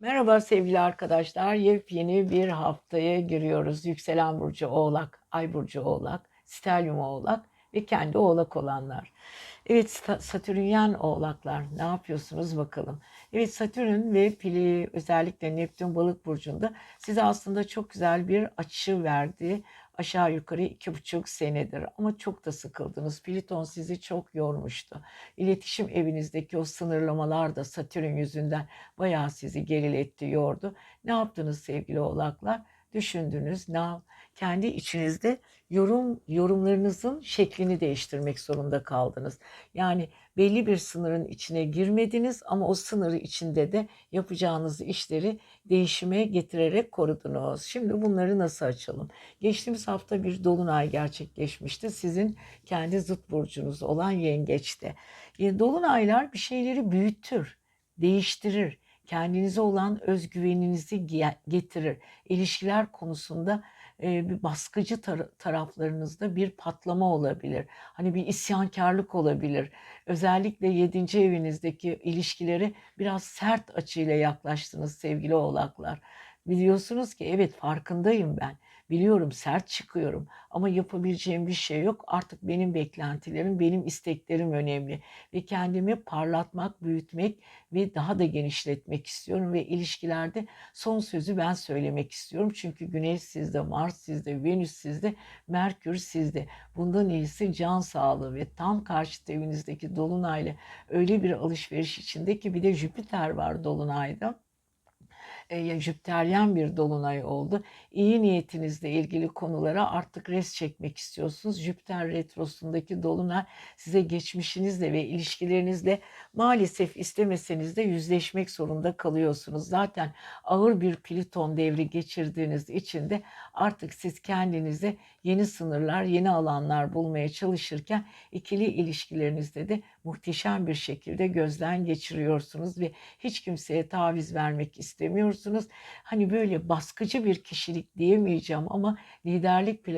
Merhaba sevgili arkadaşlar. Yepyeni bir haftaya giriyoruz. Yükselen burcu Oğlak, Ay burcu Oğlak, Stelyum Oğlak ve kendi Oğlak olanlar. Evet Satürnyen Oğlaklar ne yapıyorsunuz bakalım. Evet Satürn ve pili özellikle Neptün Balık burcunda size aslında çok güzel bir açı verdi. Aşağı yukarı iki buçuk senedir ama çok da sıkıldınız. Plüton sizi çok yormuştu. İletişim evinizdeki o sınırlamalar da Satürn yüzünden bayağı sizi geriletti, yordu. Ne yaptınız sevgili oğlaklar? Düşündünüz, yap- kendi içinizde yorum yorumlarınızın şeklini değiştirmek zorunda kaldınız. Yani belli bir sınırın içine girmediniz ama o sınırı içinde de yapacağınız işleri değişime getirerek korudunuz. Şimdi bunları nasıl açalım? Geçtiğimiz hafta bir dolunay gerçekleşmişti. Sizin kendi zıt burcunuz olan yengeçte. E, Dolunaylar bir şeyleri büyütür, değiştirir. Kendinize olan özgüveninizi ge- getirir. İlişkiler konusunda bir baskıcı tar- taraflarınızda bir patlama olabilir. Hani bir isyankarlık olabilir. Özellikle yedinci evinizdeki ilişkileri biraz sert açıyla yaklaştınız sevgili oğlaklar. Biliyorsunuz ki evet farkındayım ben. Biliyorum sert çıkıyorum ama yapabileceğim bir şey yok. Artık benim beklentilerim, benim isteklerim önemli ve kendimi parlatmak, büyütmek ve daha da genişletmek istiyorum ve ilişkilerde son sözü ben söylemek istiyorum. Çünkü Güneş sizde, Mars sizde, Venüs sizde, Merkür sizde. Bundan iyisi can sağlığı ve tam karşıt evinizdeki dolunayla öyle bir alışveriş içinde ki bir de Jüpiter var dolunayda e, Jüpiteryen bir dolunay oldu. İyi niyetinizle ilgili konulara artık res çekmek istiyorsunuz. Jüpiter retrosundaki dolunay size geçmişinizle ve ilişkilerinizle maalesef istemeseniz de yüzleşmek zorunda kalıyorsunuz. Zaten ağır bir Plüton devri geçirdiğiniz için de artık siz kendinize yeni sınırlar, yeni alanlar bulmaya çalışırken ikili ilişkilerinizde de muhteşem bir şekilde gözden geçiriyorsunuz ve hiç kimseye taviz vermek istemiyorsunuz. Hani böyle baskıcı bir kişilik diyemeyeceğim ama liderlik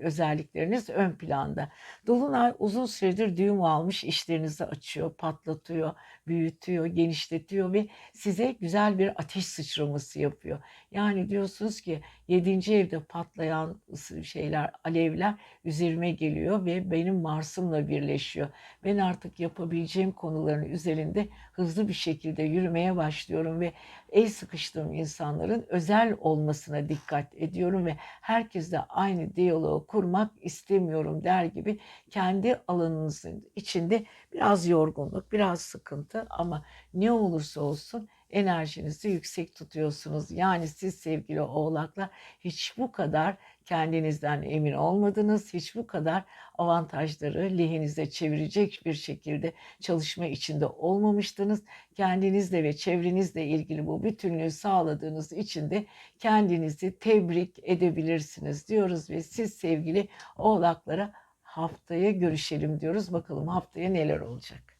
özellikleriniz ön planda. Dolunay uzun süredir düğüm almış işlerinizi açıyor, patlatıyor, büyütüyor, genişletiyor ve size güzel bir ateş sıçraması yapıyor. Yani diyorsunuz ki 7. evde patlayan şeyler, alevler üzerime geliyor ve benim Mars'ımla birleşiyor. Ben artık yapabileceğim konuların üzerinde hızlı bir şekilde yürümeye başlıyorum ve el sıkıştığım insanların özel olmasına dikkat ediyorum ve herkesle aynı diyaloğu kurmak istemiyorum der gibi kendi alanınızın içinde biraz yorgunluk, biraz sıkıntı ama ne olursa olsun enerjinizi yüksek tutuyorsunuz. Yani siz sevgili oğlaklar hiç bu kadar kendinizden emin olmadınız. Hiç bu kadar avantajları lehinize çevirecek bir şekilde çalışma içinde olmamıştınız. Kendinizle ve çevrenizle ilgili bu bütünlüğü sağladığınız için de kendinizi tebrik edebilirsiniz diyoruz ve siz sevgili oğlaklara haftaya görüşelim diyoruz. Bakalım haftaya neler olacak.